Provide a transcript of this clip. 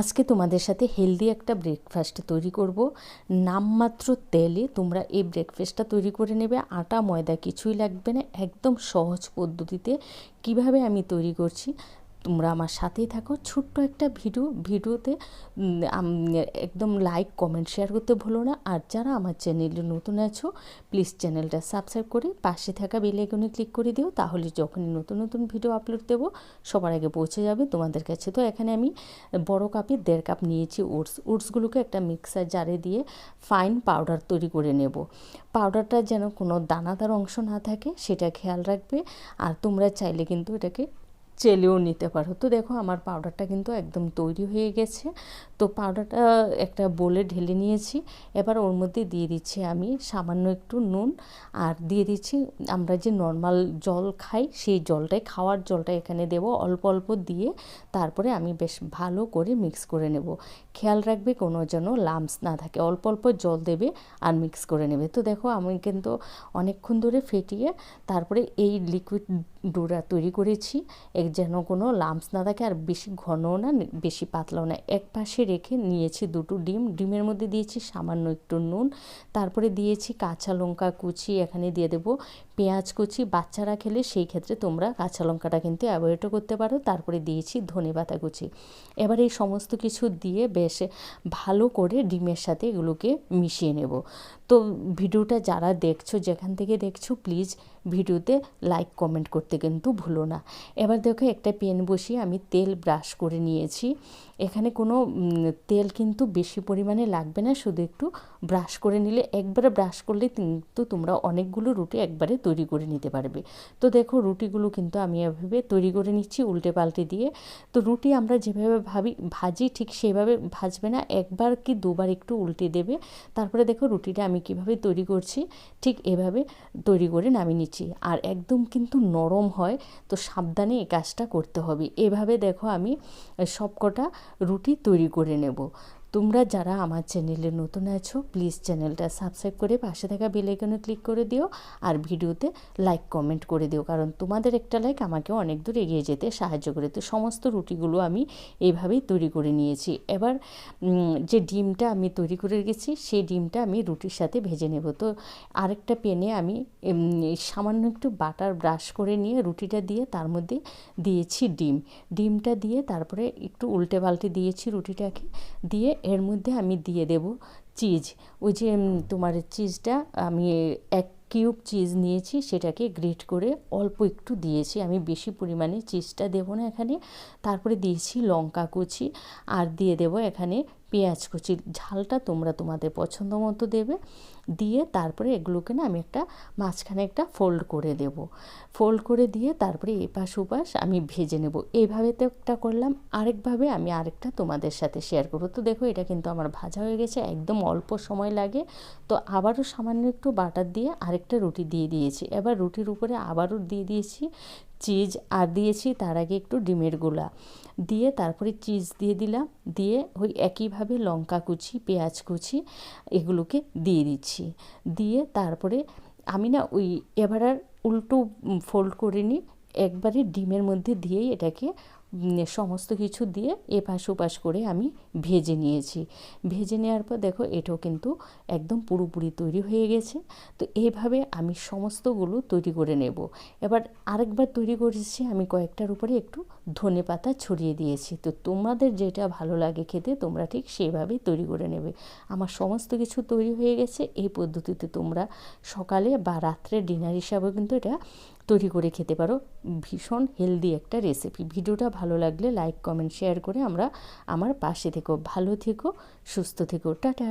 আজকে তোমাদের সাথে হেলদি একটা ব্রেকফাস্ট তৈরি করব। নামমাত্র তেলে তোমরা এই ব্রেকফাস্টটা তৈরি করে নেবে। আটা, ময়দা কিছুই লাগবে না। একদম সহজ পদ্ধতিতে কীভাবে আমি তৈরি করছি? তোমরা আমার সাথেই থাকো। ছোট্ট একটা ভিডিও, ভিডিওতে একদম লাইক কমেন্ট শেয়ার করতে ভুলো না। আর যারা আমার চ্যানেলে নতুন আছো প্লিজ চ্যানেলটা সাবস্ক্রাইব করে পাশে থাকা বেল আইকনে ক্লিক করে দিও। তাহলে যখনই নতুন নতুন ভিডিও আপলোড দেবো, সবার আগে পৌঁছে যাবে। তোমাদের কাছে তো এখানে আমি বড় কাপে দেড় কাপ নিয়েছি ওটস ওটসগুলোকে একটা মিক্সার জারে দিয়ে ফাইন পাউডার তৈরি করে নেব। পাউডারটা যেন কোনো দানাদার অংশ না থাকে, সেটা খেয়াল রাখবে। আর তোমরা চাইলে কিন্তু এটাকে চেলেও নিতে পারো। তো দেখো আমার পাউডারটা কিন্তু একদম তৈরি হয়ে গেছে। তো পাউডারটা একটা বোলে ঢেলে নিয়েছি। এবার ওর মধ্যে দিয়ে দিচ্ছি আমি সামান্য একটু নুন। আর দিয়ে দিচ্ছি আমরা যে নর্মাল জল খাই, সেই জলটাই, খাওয়ার জলটা এখানে দেব অল্প অল্প দিয়ে। তারপরে আমি বেশ ভালো করে মিক্স করে নেব। খেয়াল রাখবে কোনো যেন লামস না থাকে। অল্প অল্প জল দেবে আর মিক্স করে নেবে। তো দেখো আমি কিন্তু অনেকক্ষণ ধরে ফেটিয়ে তারপরে এই লিকুইড ডোরা তৈরি করেছি। এক যেন কোনো লামস না থাকে আর বেশি ঘনও না বেশি পাতলাও না। এক পাশে রেখে নিয়েছি দুটো ডিম। ডিমের মধ্যে দিয়েছি সামান্য একটু নুন। তারপরে দিয়েছি কাঁচা লঙ্কা কুচি। এখানে দিয়ে দেবো পেঁয়াজ কুচি। বাচ্চারা খেলে সেই ক্ষেত্রে তোমরা কাঁচা লঙ্কাটা কিন্তু অ্যাভয়েডও করতে পারো। তারপরে দিয়েছি ধনে পাতা কুচি। এবার এই সমস্ত কিছু দিয়ে বেশ ভালো করে ডিমের সাথে এগুলোকে মিশিয়ে নেব। তো ভিডিওটা যারা দেখছ, যেখান থেকে দেখছ প্লিজ ভিডিওতে লাইক কমেন্ট করতে কিন্তু ভুলো না। এবার দেখো একটা পেন বসিয়ে আমি তেল ব্রাশ করে নিয়েছি। এখানে কোনো তেল কিন্তু বেশি পরিমাণে লাগবে না। শুধু একটু ব্রাশ করে নিলে, একবারে ব্রাশ করলে কিন্তু তোমরা অনেকগুলো রুটি একবারে তৈরি করে নিতে পারবে। তো দেখো, রুটিগুলো কিন্তু আমি এভাবে তৈরি করে নিচ্ছি উল্টে পাল্টে দিয়ে। তো রুটি আমরা যেভাবে ভাবি, ভাজি ঠিক সেভাবে ভাজবে না। একবার কি দুবার একটু উল্টে দেবে। তারপরে দেখো, রুটিটা আমি কীভাবে তৈরি করছি, ঠিক এভাবে তৈরি করে নামিয়ে নিচ্ছি। আর একদম কিন্তু নরম হয়, তো সাবধানে এই কাজটা করতে হবে। এভাবে দেখো আমি সবকটা রুটি তৈরি করে নেব। তোমরা যারা আমার চ্যানেলে নতুন আছো প্লিজ চ্যানেলটা সাবস্ক্রাইব করে পাশে থাকা বেল আইকনে ক্লিক করে দিও আর ভিডিওতে লাইক কমেন্ট করে দিও, কারণ তোমাদের একটা লাইক আমাকে অনেক দূর এগিয়ে যেতে সাহায্য করে। তো সমস্ত রুটিগুলো আমি এইভাবেই তৈরি করে নিয়েছি। এবার যে ডিমটা আমি তৈরি করে রেখেছি, সেই ডিমটা আমি রুটির সাথে ভেজে নেব। তো আরেকটা পেনে আমি সামান্য একটু বাটার ব্রাশ করে নিয়ে রুটিটা দিয়ে তার মধ্যে দিয়েছি ডিম। ডিমটা দিয়ে তারপরে একটু উল্টে পাল্টে দিয়েছি রুটিটাকে। দিয়ে এর মধ্যে আমি দিয়ে দেব চিজ। ওই যে তোমার চিজটা আমি এক কিউব চিজ নিয়েছি, সেটাকে গ্রেট করে অল্প একটু দিয়েছি। আমি বেশি পরিমাণে চিজটা দেবো না এখানে। তারপরে দিয়েছি লঙ্কা কুচি, আর দিয়ে দেব এখানে পেঁয়াজ কুচি, ঝালটা তোমরা তোমাদের পছন্দ মতো দেবে। দিয়ে তারপরে এগুলোকে না আমি একটা মাঝখানে একটা ফোল্ড করে দেব। ফোল্ড করে দিয়ে তারপরে এপাশ ওপাশ আমি ভেজে নেব। এইভাবে তো একটা করলাম। আরেকভাবে আমি আরেকটা তোমাদের সাথে শেয়ার করব। তো দেখো এটা কিন্তু আমার ভাজা হয়ে গেছে, একদম অল্প সময় লাগে। তো আবারও সামান্য একটু বাটার দিয়ে আরেকটা রুটি দিয়ে দিয়েছি। এবার রুটির উপরে আবারও দিয়ে দিয়েছি চিজ আর দিয়েছি, তার আগে একটু ডিমের গোলা। দিয়ে তারপরে চিজ দিয়ে দিলাম, দিয়ে ওই একইভাবে লঙ্কা কুচি, পেঁয়াজ কুচি এগুলোকে দিয়ে দিচ্ছি। দিয়ে তারপরে আমি না ওই এবার আর উল্টো ফোল্ড করে নিই, একবারে ডিমের মধ্যে দিয়েই এটাকে সমস্ত কিছু দিয়ে এপাশ ওপাশ করে আমি ভেজে নিয়েছি। ভেজে নেওয়ার পর দেখো এটাও কিন্তু একদম পুরোপুরি তৈরি হয়ে গেছে। তো এইভাবে আমি সমস্তগুলো তৈরি করে নেব। এবার আরেকবার তৈরি করেছি, আমি কয়েকটার উপরে একটু ধনে পাতা ছড়িয়ে দিয়েছি। তো তোমাদের যেটা ভালো লাগে খেতে, তোমরা ঠিক সেইভাবেই তৈরি করে নেবে। আমার সমস্ত কিছু তৈরি হয়ে গেছে। এই পদ্ধতিতে তোমরা সকালে বা রাত্রে ডিনার হিসাবেও কিন্তু এটা তৈরি করে খেতে পারো। ভীষণ হেলদি একটা রেসিপি ভিডিওটা ভালো লাগলে লাইক কমেন্ট শেয়ার করে আমরা আমার পাশে থেকো। ভালো থেকো, সুস্থ থেকো। টাটা!